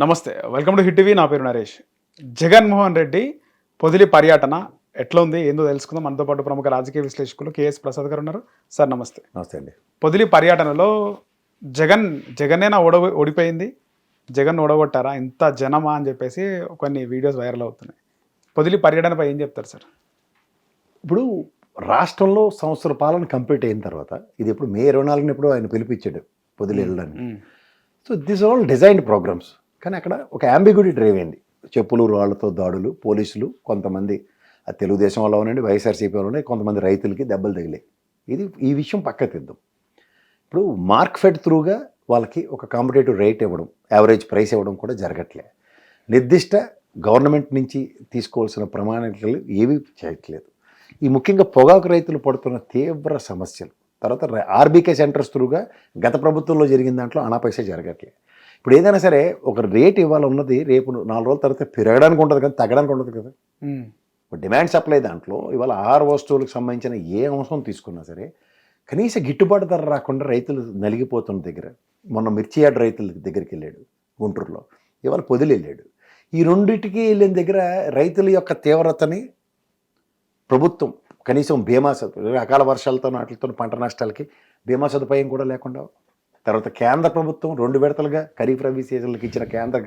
నమస్తే welcome to hit TV. నా పేరు నరేష్. జగన్మోహన్ రెడ్డి పొదిలి పర్యటన ఎట్లా ఉంది ఏందో తెలుసుకుందాం. మనతో పాటు ప్రముఖ రాజకీయ విశ్లేషకులు కేఎస్ ప్రసాద్ గారు ఉన్నారు. సార్ నమస్తే. నమస్తే అండి. పొదిలి పర్యటనలో జగన్ జగనేనా ఓడ ఓడిపోయింది. జగన్ ఓడగొట్టారా? ఇంత జనమా అని చెప్పేసి కొన్ని వీడియోస్ వైరల్ అవుతున్నాయి. పొదిలి పర్యటనపై ఏం చెప్తారు సార్? ఇప్పుడు రాష్ట్రంలో సంవత్సర పాలన కంప్లీట్ అయిన తర్వాత ఇది ఇప్పుడు మే ఇరవై నాలుగున ఇప్పుడు ఆయన పిలిపించాడు పొదిలి వెళ్ళడానికి. So this all designed programmes. కానీ అక్కడ ఒక అంబిగ్యూటీ డ్రైవ్ అయింది. చెప్పులు రాళ్ళతో దాడులు పోలీసులు కొంతమంది ఆ తెలుగుదేశం వల్ల ఉండండి వైఎస్ఆర్సీపీ వల్ల ఉండండి కొంతమంది రైతులకి దెబ్బలు తగిలాయి. ఇది ఈ విషయం పక్కతిద్దాం. ఇప్పుడు మార్క్ ఫెడ్ త్రూగా వాళ్ళకి ఒక కాంపిటేటివ్ రేట్ ఇవ్వడం యావరేజ్ ప్రైస్ ఇవ్వడం కూడా జరగట్లే. నిర్దిష్ట గవర్నమెంట్ నుంచి తీసుకోవాల్సిన ప్రమాణాలు ఏవి చేయట్లేదు. ఈ ముఖ్యంగా పొగాకు రైతులు పడుతున్న తీవ్ర సమస్యలు. తర్వాత ఆర్బీకే సెంటర్స్ త్రూగా గత ప్రభుత్వంలో జరిగిన దాంట్లో అనాపైస జరగట్లేదు ఇప్పుడు ఏదైనా సరే ఒక రేట్ ఇవ్వాలన్నది రేపు నాలుగు రోజుల తర్వాత పెరగడానికి ఉంటుంది కదా తగ్గడానికి ఉండదు కదా. డిమాండ్ సప్లై దాంట్లో ఇవాళ ఆరు వస్తువులకు సంబంధించిన ఏ అంశం తీసుకున్నా సరే కనీస గిట్టుబాటు ధర రాకుండా రైతులు నలిగిపోతున్న దగ్గర మొన్న మిర్చి యార్డ్ రైతుల దగ్గరికి వెళ్ళాడు గుంటూరులో ఇవాళ పొదిలి వెళ్ళాడు. ఈ రెండింటికి వెళ్ళిన దగ్గర రైతుల యొక్క తీవ్రతని ప్రభుత్వం కనీసం బీమా సదుపాయం అకాల వర్షాలతో వాటితో పంట నష్టాలకి బీమా సదుపాయం కూడా లేకుండా తర్వాత కేంద్ర ప్రభుత్వం రెండు విడతలుగా ఖరీఫ్ రబీ సీజన్లకు ఇచ్చిన కేంద్ర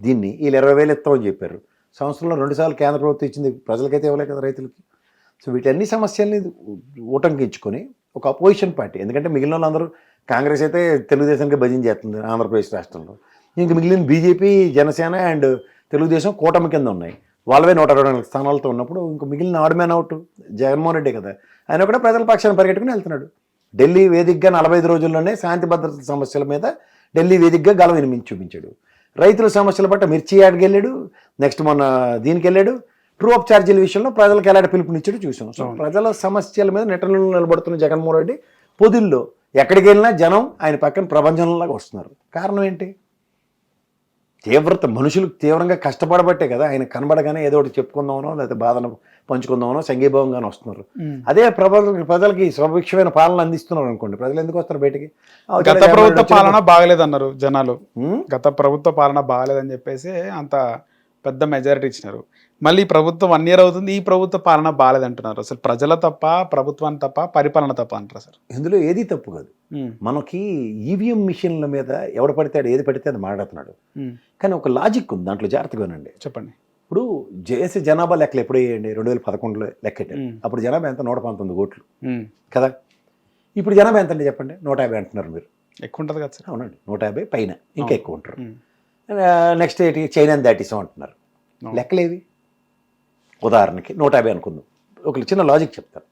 దీన్ని వీళ్ళు ఇరవై వేలు ఇస్తామని చెప్పారు. సంవత్సరంలో రెండుసార్లు కేంద్ర ప్రభుత్వం ఇచ్చింది ప్రజలకైతే ఇవ్వలే కదా రైతులకి. సో వీటన్ని సమస్యల్ని ఊటంకించుకొని ఒక అపోజిషన్ పార్టీ ఎందుకంటే మిగిలిన వాళ్ళందరూ కాంగ్రెస్ అయితే తెలుగుదేశానికి భజన చేస్తుంది ఆంధ్రప్రదేశ్ రాష్ట్రంలో. ఇంక మిగిలిన బీజేపీ జనసేన అండ్ తెలుగుదేశం కూటమి కింద ఉన్నాయి. వాళ్ళవే నూట అరవై నాలుగు స్థానాలతో ఉన్నప్పుడు ఇంక మిగిలిన odd man out Jaganmohan Reddy కదా. ఆయన కూడా ప్రజల పక్షాన్ని పరిగెట్టుకుని వెళ్తున్నాడు. ఢిల్లీ వేదికగా నలభై ఐదు రోజుల్లోనే శాంతి భద్రత సమస్యల మీద ఢిల్లీ వేదికగా గలం వినిపించి చూపించాడు. రైతుల సమస్యల పట్ల మిర్చి యాడ్కి వెళ్ళాడు. నెక్స్ట్ మొన్న దీనికి వెళ్ళాడు. ట్రూ అప్ ఛార్జీల విషయంలో ప్రజలకు ఎలాంటి పిలుపునిచ్చాడు చూసాం సో ప్రజల సమస్యల మీద నెటలు నిలబడుతున్న జగన్మోహన్ రెడ్డి పొదిల్లో ఎక్కడికి వెళ్ళినా జనం ఆయన పక్కన ప్రపంచంలాగా వస్తున్నారు. కారణం ఏంటి? తీవ్రత మనుషులు తీవ్రంగా కష్టపడబట్టే కదా ఆయన కనబడగానే ఏదో ఒకటి చెప్పుకుందామనో లేకపోతే బాధను పంచుకుందామనో సంఘీభావంగానో వస్తున్నారు. అదే ప్రజలకు ప్రజలకి స్వభిక్షమైన పాలన అందిస్తున్నారు అనుకోండి. ప్రజలు ఎందుకు వస్తారు బయటికి? గత ప్రభుత్వ పాలన బాగలేదన్నారు జనాలు. గత ప్రభుత్వ పాలన బాగలేదని చెప్పేసి అంత పెద్ద మెజారిటీ ఇచ్చినారు. మళ్ళీ ప్రభుత్వం వన్ ఇయర్ అవుతుంది ఈ ప్రభుత్వ పాలన బాగాలేదంటున్నారు అసలు ప్రజల తప్ప ప్రభుత్వాన్ని తప్ప పరిపాలన తప్ప అంటారు సార్? ఇందులో ఏది తప్పు కాదు. మనకి ఈవీఎం మిషన్ల మీద ఎవడ పడితే ఏది పడితే అది మాట్లాడుతున్నాడు. కానీ ఒక లాజిక్ ఉంది దాంట్లో జాగ్రత్తగా వినండి చెప్పండి. ఇప్పుడు జేఏసీ జనాభా లెక్కలు ఎప్పుడు వేయండి రెండు వేల పదకొండులో లెక్కెట్టారు మ్మ్. అప్పుడు జనాభా ఎంత? నూట పంతొమ్మిది కోట్లు. కదా? ఇప్పుడు జనాభా ఎంత అండి చెప్పండి? నూట యాభై అంటున్నారు మీరు. ఎక్కువ ఉంటుంది కదా సార్. అవునండి నూట యాభై పైన ఇంకా. ఎక్కువ ఉంటారు. నెక్స్ట్ ఏంటి? చైనా దాటిసాం అంటున్నారు. లెక్కలేవి? ఉదాహరణకి నూట యాభై అనుకుందాం. ఒక చిన్న లాజిక్ చెప్తాను.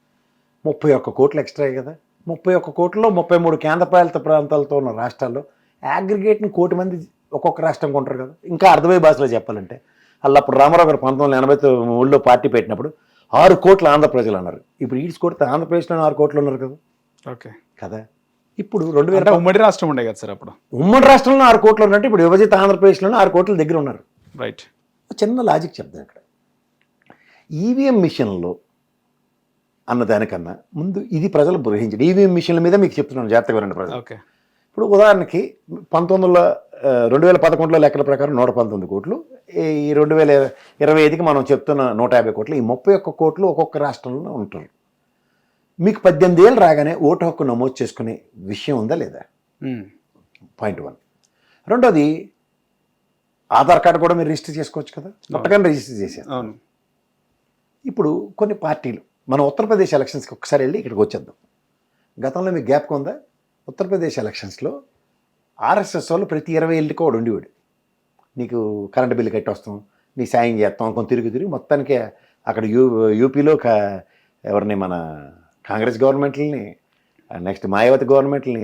ముప్పై ఒక్క కోట్లు ఎక్స్ట్రా కదా? ముప్పై ఒక్క కోట్లలో ముప్పై మూడు కేంద్ర పాలిత ప్రాంతాలతో ఉన్న రాష్ట్రాల్లో అగ్రిగేట్ని కోటి మంది ఒక్కొక్క రాష్ట్రం కొంటారు కదా? ఇంకా అర్థమయ్యే భాషలో చెప్పాలంటే అలా అప్పుడు రామారావు గారు పంతొమ్మిది వందల ఎనభై మూడులో పార్టీ పెట్టినప్పుడు ఆరు కోట్ల ఆంధ్ర ప్రజలు అన్నారు. ఇప్పుడు ఈడ్స్ కొడితే ఆంధ్రప్రదేశ్లో ఆరు కోట్లు ఉన్నారు కదా? ఓకే కదా? ఇప్పుడు రెండు వేల ఉమ్మడి రాష్ట్రం ఉండే కదా సార్ అప్పుడు. ఉమ్మడి రాష్ట్రంలో ఆరు కోట్లు ఉన్నట్టు ఇప్పుడు విభజిత ఆంధ్రప్రదేశ్లోనే ఆరు కోట్ల దగ్గర ఉన్నారు. రైట్ చిన్న లాజిక్ చెప్తాను ఇక్కడ. ఈవీఎం మిషన్లో అన్న దానికన్నా ముందు ఇది ప్రజలు గ్రహించండి. ఈవీఎం మిషన్ల మీద మీకు చెప్తున్నాను జాగ్రత్తగా వినండి ప్రజలు. ఓకే ఇప్పుడు ఉదాహరణకి పంతొమ్మిది వందల రెండు వేల పదకొండులో లెక్కల ప్రకారం నూట పంతొమ్మిది కోట్లు. ఈ రెండు వేల ఇరవై ఐదుకి మనం చెప్తున్న నూట యాభై కోట్లు. ఈ ముప్పై ఒక్క కోట్లు ఒక్కొక్క రాష్ట్రంలో ఉంటారు. మీకు పద్దెనిమిది ఏళ్ళు రాగానే ఓటు హక్కు నమోదు చేసుకునే విషయం ఉందా లేదా. పాయింట్ వన్ రెండోది ఆధార్ కార్డు కూడా మీరు రిజిస్టర్ చేసుకోవచ్చు కదా? కొత్తగానే రిజిస్టర్ చేశారు. అవును. ఇప్పుడు కొన్ని పార్టీలు మన ఉత్తరప్రదేశ్ ఎలక్షన్స్కి ఒకసారి వెళ్ళి ఇక్కడికి వచ్చేద్దాం. గతంలో మీకు గ్యాప్ ఉందా? ఉత్తరప్రదేశ్ ఎలక్షన్స్లో ఆర్ఎస్ఎస్ వాళ్ళు ప్రతి ఇరవై ఏళ్ళకి వాడు ఉండేవాడు. నీకు కరెంట్ బిల్లు కట్టి వస్తాం నీ సాయం చేస్తాం కొంత తిరిగి తిరిగి మొత్తానికి అక్కడ యూ యూపీలో ఎవరిని మన కాంగ్రెస్ గవర్నమెంట్లని నెక్స్ట్ మాయావతి గవర్నమెంట్లని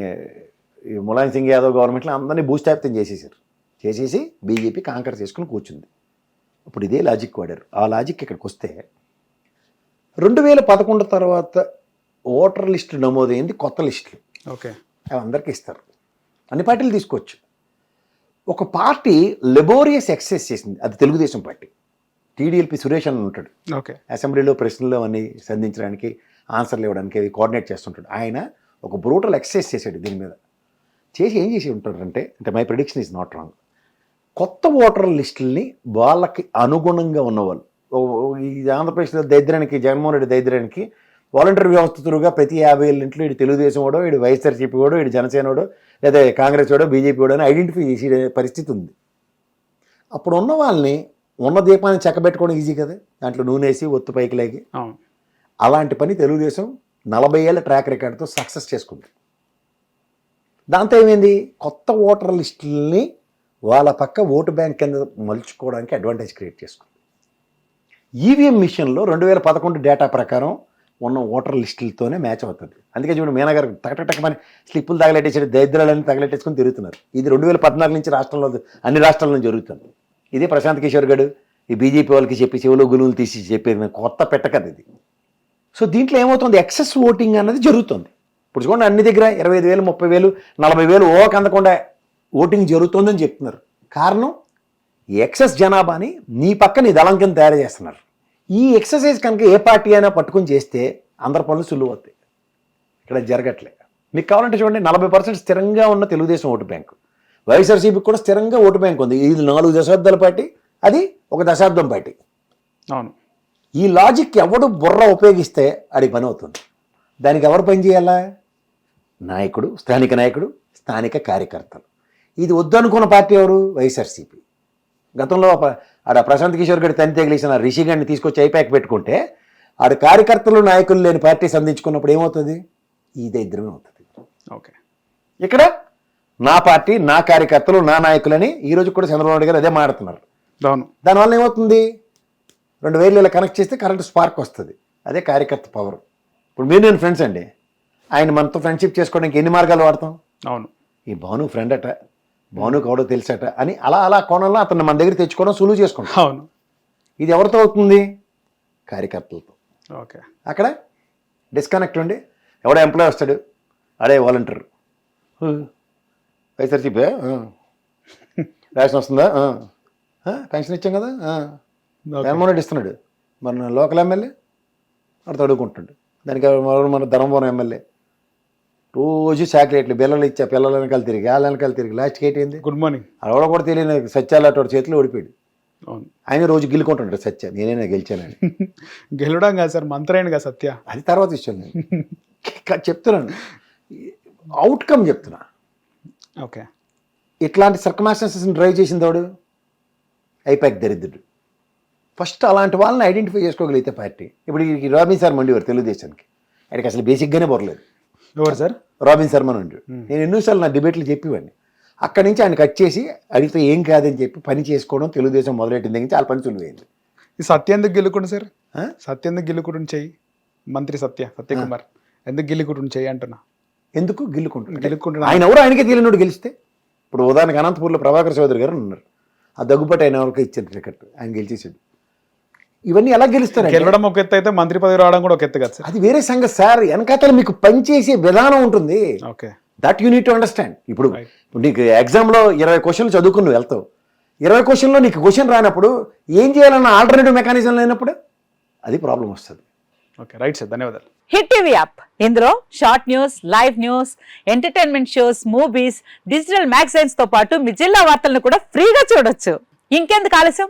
ఈ ములాయం సింగ్ యాదవ్ గవర్నమెంట్ని అందరినీ భూస్థాపితం చేసేసారు చేసేసి బీజేపీ కాంకర్ చేసుకుని కూర్చుంది. ఇప్పుడు ఇదే లాజిక్ వాడారు. ఆ లాజిక్ ఇక్కడికి వస్తే రెండు వేల పదకొండు తర్వాత ఓటర్ లిస్టు నమోదైంది కొత్త లిస్టులు. ఓకే. అవి అందరికీ ఇస్తారు. అన్ని పార్టీలు తీసుకోవచ్చు. ఒక పార్టీ లెబోరియస్ ఎక్సెస్ చేసింది. అది తెలుగుదేశం పార్టీ. టీడీఎల్పీ సురేష్ అని ఉంటాడు. ఓకే. అసెంబ్లీలో ప్రశ్నలు అన్నీ సంధించడానికి ఆన్సర్లు ఇవ్వడానికి అది కోఆర్డినేట్ చేస్తుంటాడు. ఆయన ఒక బ్రూటల్ ఎక్సర్సైజ్ చేశాడు దీని మీద. చేసి ఏం చేసి ఉంటాడంటే అంటే my prediction is not wrong. కొత్త ఓటర్ లిస్టుల్ని వాళ్ళకి అనుగుణంగా ఉన్నవాళ్ళు. ఈ ఆంధ్రప్రదేశ్లో దరిద్రానికి జగన్మోహన్ రెడ్డి దరిద్రానికి వాలంటీర్ వ్యవస్థతులుగా ప్రతి యాభై ఏళ్ళ ఇంట్లో ఇటు తెలుగుదేశం వాడో ఇటు వైఎస్ఆర్సీపీ వాడో ఇటు జనసేన వాడో లేదా కాంగ్రెస్ వాడో బీజేపీ వాడో అని ఐడెంటిఫై చేసే పరిస్థితి ఉంది. అప్పుడు ఉన్న వాళ్ళని ఉన్న దీపాన్ని చెక్కబెట్టుకోవడం ఈజీ కదా? దాంట్లో నూనె వేసి ఒత్తు పైకి లేకి అలాంటి పని తెలుగుదేశం నలభై ఏళ్ళ ట్రాక్ రికార్డుతో సక్సెస్ చేసుకుంది. దాంతో ఏమైంది? కొత్త ఓటర్ లిస్టుల్ని వాళ్ళ పక్క ఓటు బ్యాంక్ కింద మలుచుకోవడానికి అడ్వాంటేజ్ క్రియేట్ చేసుకుంది. ఈవీఎం మిషన్లో రెండు వేల పదకొండు డేటా ప్రకారం ఉన్న ఓటర్ లిస్టులతోనే మ్యాచ్ అవుతుంది. అందుకే చూడు మీనా గారు టకటకమని స్లిప్పులు తగలెట్టేసి దరిద్రాలన్నీ తగలెట్టేసుకుని తిరుగుతున్నారు. ఇది రెండు వేల పద్నాలుగు నుంచి రాష్ట్రంలో అన్ని రాష్ట్రాల్లో జరుగుతుంది. ఇదే ప్రశాంత్ కిషోర్ గడు ఈ బీజేపీ వాళ్ళకి చెప్పి చెవులో గులువులు తీసి చెప్పేది కొత్త పెట్టకది ఇది. సో దీంట్లో ఏమవుతుంది? ఎక్సెస్ ఓటింగ్ అన్నది జరుగుతుంది. ఇప్పుడు చూడండి అన్ని దగ్గర ఇరవై ఐదు వేలు ముప్పై వేలు నలభై వేలు ఓ అందకుండా ఓటింగ్ జరుగుతుందని చెప్తున్నారు. కారణం ఎక్సెస్ జనాభాని నీ పక్క నీ దళం కింద తయారు చేస్తున్నారు. ఈ ఎక్సర్సైజ్ కనుక ఏ పార్టీ అయినా పట్టుకొని చేస్తే అందరి పనులు సులువు అవుతాయి ఇక్కడ జరగట్లే. మీకు కావాలంటే చూడండి నలభై పర్సెంట్ స్థిరంగా ఉన్న తెలుగుదేశం ఓటు బ్యాంకు. వైఎస్ఆర్సీపీకి కూడా స్థిరంగా ఓటు బ్యాంక్ ఉంది. ఇది నాలుగు దశాబ్దాల పార్టీ అది ఒక దశాబ్దం పార్టీ. అవును. ఈ లాజిక్ ఎవడు బుర్ర ఉపయోగిస్తే అది పని అవుతుంది. దానికి ఎవరు పని చేయాలా? నాయకుడు స్థానిక నాయకుడు స్థానిక కార్యకర్తలు. ఇది వద్దనుకున్న పార్టీ ఎవరు? వైఎస్ఆర్సీపీ. గతంలో ఆడ ప్రశాంత్ కిషోర్ గడి తని తగిలేసిన రిషి గారిని తీసుకొచ్చి ఐపాక్ పెట్టుకుంటే ఆడ కార్యకర్తలు నాయకులు లేని పార్టీ సంధించుకున్నప్పుడు ఏమవుతుంది? ఈ దరిద్రమే అవుతుంది. ఓకే. ఇక్కడ నా పార్టీ నా కార్యకర్తలు నా నాయకులని ఈ రోజు కూడా చంద్రబాబు నాయుడు గారు అదే మాడుతున్నారు దానివల్ల ఏమవుతుంది? రెండు వేలు ఇలా కనెక్ట్ చేస్తే కరెంట్ స్పార్క్ వస్తుంది. అదే కార్యకర్త పవర్. ఇప్పుడు మీరు నేను ఫ్రెండ్స్ అండి. ఆయన మనతో ఫ్రెండ్షిప్ చేసుకోవడానికి ఎన్ని మార్గాలు వాడతాం? అవును. ఈ భాను ఫ్రెండ్ అట భానుకు ఎవడో తెలుసట అని అలా అలా కోణంలో అతను మన దగ్గర తెచ్చుకోవడం సులువు చేసుకుంటాం. అవును. ఇది ఎవరితో అవుతుంది? కార్యకర్తలతో. ఓకే. అక్కడ డిస్కనెక్ట్ ఉండి ఎవడో ఎంప్లాయ్ వస్తాడు. అడే వాలంటీర్ వైఎస్ఆర్సీపీ రేషన్ వస్తుందా? పెన్షన్ ఇచ్చాం కదా. జగన్మోహన్ రెడ్డి ఇస్తున్నాడు. మన లోకల్ ఎమ్మెల్యే అక్కడ అడుగుకుంటాడు దానికి మన ధర్మవరం ఎమ్మెల్యే? రోజు చాక్లెట్లు బిల్లలు ఇచ్చా పిల్లల వెనకాల తిరిగి వాళ్ళ వెనకాల తిరిగి లాస్ట్కి ఏంటి గుడ్ మార్నింగ్ అక్కడ కూడా తెలియని సత్యాలు అటు చేతిలో ఓడిపోయాడు. అవును. ఆయన రోజు గిల్లుకుంటుంటాడు సత్య. నేనైనా గెలిచానని. గెలవడం కాదు సార్ మంత్రేణిగా సత్య. అది తర్వాత నేను. క- చెప్తున్నాను. అవుట్కమ్ చెప్తున్నా. ఓకే. ఇట్లాంటి సర్కమాస్టెన్సెస్ని డ్రైవ్ చేసింది వాడు ఐపాక్ దరిద్రుడు. ఫస్ట్ అలాంటి వాళ్ళని ఐడెంటిఫై చేసుకోగలిగితే పార్టీ. ఇప్పుడు ఈ రాబిన్ శర్మ ఉండేవారు తెలుగుదేశానికి. ఆయనకి అసలు బేసిక్గానే బొరలేదు ఎవరు సార్? రాబిన్ శర్మ నుండి నేను ఎన్నోసార్లు నా డిబేట్లు చెప్పేవాడిని. అక్కడి నుంచి ఆయన కట్ చేసి అడిగితే ఏం కాదని చెప్పి పని చేసుకోవడం తెలుగుదేశం మొదలెట్టిన దగ్గర నుంచి చాలా పని సులువైంది. ఈ సత్య ఎందుకు గిల్లుకుంటు సార్? సత్య ఎందుకు గిల్లుకుంటు చెయ్యి? మంత్రి సత్య సత్యకుమార్. ఎందుకు గిల్లుకుంటు చెయ్యి అంటున్నా? ఎందుకు గిల్లుకుంటున్నాడు గిల్లుకుంటున్నా ఆయన ఎవరు? ఆయనకే తెలియనోడు గెలిస్తే? ఇప్పుడు ఉదాహరణకి అనంతపూర్లో ప్రభాకర్ చౌదరి గారు ఉన్నారు. ఆ దగ్గుబాటి ఆయన ఎవరికి ఇచ్చారు టికెట్. ఆయన గెలిచేసాడు. ఇవన్నీ ఎలా గెలుస్తారు గెలవడం ఒక ఎత్తు అయితే మంత్రి పదవి రావడం కూడా ఒక ఎత్తు కదా సార్. అది వేరే సంగతి సార్. వెనకాతల మీకు పనిచేసే విధానం ఉంటుంది. Okay. That you need to understand. ఇప్పుడు నీకు ఎగ్జామ్లో ఇరవై క్వశ్చన్లు చదువుకుని నువ్వు వెళ్తావు. ఇరవై క్వశ్చన్లో నీకు క్వశ్చన్ రానప్పుడు ఏం చేయాలన్న ఆల్టర్నేటివ్ మెకానిజం లేనప్పుడు అది ప్రాబ్లం వస్తుంది. Okay right sir. ధన్యవాదాలు. హిట్ టీవీ యాప్ ఇందులో short news live news entertainment shows movies digital మ్యాగజైన్స్తో పాటు మీ జిల్లా వార్తలను కూడా ఫ్రీగా చూడొచ్చు. ఇంకెందుకు ఆలస్యం?